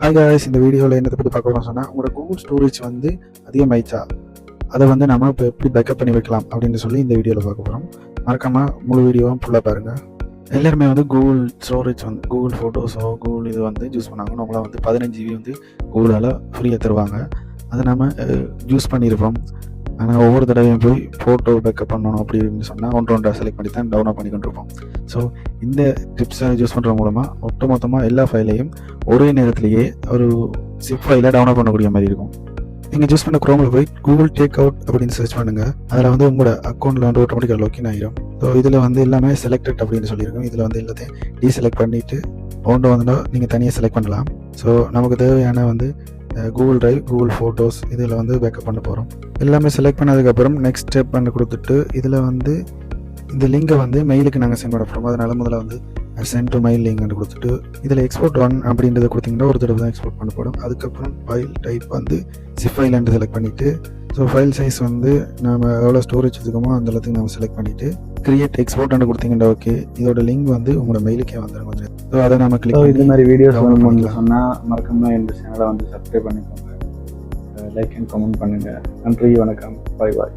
Hi இந்த வீடியோவில் என்னத்தை பற்றி பார்க்க போகிறோம் சொன்னால் உங்களோட கூகுள் ஸ்டோரேஜ் வந்து அதிகமாயிடுச்சா அதை வந்து நம்ம இப்போ எப்படி பேக்கப் பண்ணி வைக்கலாம் அப்படின்னு சொல்லி இந்த வீடியோவில் பார்க்க போகிறோம் மறக்காமல் முழு வீடியோவும் ஃபுல்லாக பாருங்கள் எல்லாருமே வந்து கூகுள் ஸ்டோரேஜ் வந்து கூகுள் ஃபோட்டோஸோ கூகுள் இது வந்து யூஸ் பண்ணாங்கன்னா உங்களை வந்து பதினஞ்சு ஜிபி வந்து கூகுளால் ஃப்ரீயாக தருவாங்க. அதை நம்ம யூஸ் பண்ணியிருப்போம் ஆனால் ஒவ்வொரு தடவையும் போய் ஃபோட்டோ பேக்கப் பண்ணணும் அப்படின்னு சொன்னால் ஒன்று ஒன்றா செலக்ட் பண்ணி தான் டவுன்லோட் பண்ணி கொண்டிருப்போம் ஸோ இந்த டிப்ஸை யூஸ் பண்ணுறது மூலமாக ஒட்டுமொத்தமாக எல்லா ஃபைலையும் ஒரே நேரத்திலேயே ஒரு சிப் ஃபைலை டவுன்லோட் பண்ணக்கூடிய மாதிரி இருக்கும். நீங்கள் யூஸ் பண்ண குரோமில் போய் கூகுள் டேக் அவுட் அப்படின்னு சர்ச் பண்ணுங்கள் அதில் வந்து உங்களோட அக்கௌண்ட்டில் வந்து ஆட்டோமேட்டிக்காக லொக்கின் ஆகிடும் ஸோ இதில் வந்து எல்லாமே செலக்டட் அப்படின்னு சொல்லியிருக்கோம். இதில் வந்து எல்லாத்தையும் டீசெலக்ட் பண்ணிவிட்டு ஒன்று வந்து நீங்கள் தனியாக செலக்ட் பண்ணலாம். ஸோ நமக்கு தேவையான வந்து கூகுள் டிரைவ் கூகுள் ஃபோட்டோஸ் இதில் வந்து பேக்கப் பண்ண போகிறோம் எல்லாமே செலக்ட் பண்ணதுக்கப்புறம் நெக்ஸ்ட் ஸ்டெப் பண்ணி கொடுத்துட்டு இதில் வந்து இந்த லிங்கை வந்து மெயிலுக்கு நாங்கள் சென்ட் பண்ண போகிறோம் அதனால் முதல்ல வந்து சென்ட் டு மெயில் லிங்க் கொடுத்துட்டு இதில் எக்ஸ்போர்ட் ஒன் அப்படின்றத கொடுத்தீங்கன்னா ஒரு தடவை தான் எக்ஸ்போர்ட் பண்ணப்படும். அதுக்கப்புறம் ஃபைல் டைப் வந்து சிப் ஃபைல் செலக்ட் பண்ணிவிட்டு ஸோ ஃபைல் சைஸ் வந்து நம்ம எவ்வளோ ஸ்டோரேஜ் வச்சுக்கோமோ அந்த எல்லாத்தையும் நம்ம செலக்ட் பண்ணிவிட்டு கிரியேட் எக்ஸ்போர்ட் கொடுத்தீங்கன்னா ஓகே இதோட லிங்க் வந்து உங்களோட மெயிலுக்கே வந்துடும் கொஞ்சம். ஸோ அதை நம்ம கிளிக் இது மாதிரி வீடியோஸ் வேணும்னு பண்ணிக்கலாம். சொன்னால் மறக்காம இந்த சேனலை வந்து சப்ஸ்கிரைப் பண்ணிக்கோங்க. லைக் அண்ட் கமெண்ட் பண்ணுங்கள் நன்றி வணக்கம். பாய் பாய்